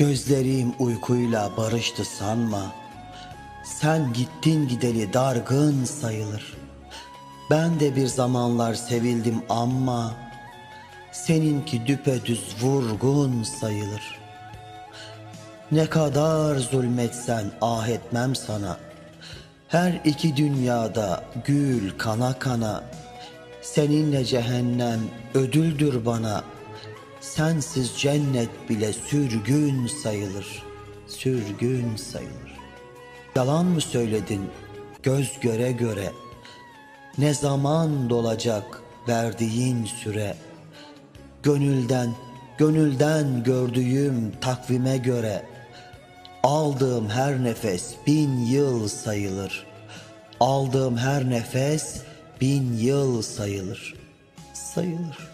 Gözlerim uykuyla barıştı sanma. Sen gittin gideli dargın sayılır. Ben de bir zamanlar sevildim ama seninki düpedüz vurgun sayılır. Ne kadar zulmetsen ah etmem sana. Her iki dünyada gül kana kana. Seninle cehennem ödüldür bana. Sensiz cennet bile sürgün sayılır. Sürgün sayılır. Yalan mı söyledin göz göre göre? Ne zaman dolacak verdiğin süre? Gönülden, gönülden gördüğüm takvime göre aldığım her nefes bin yıl sayılır. Aldığım her nefes bin yıl sayılır. Sayılır.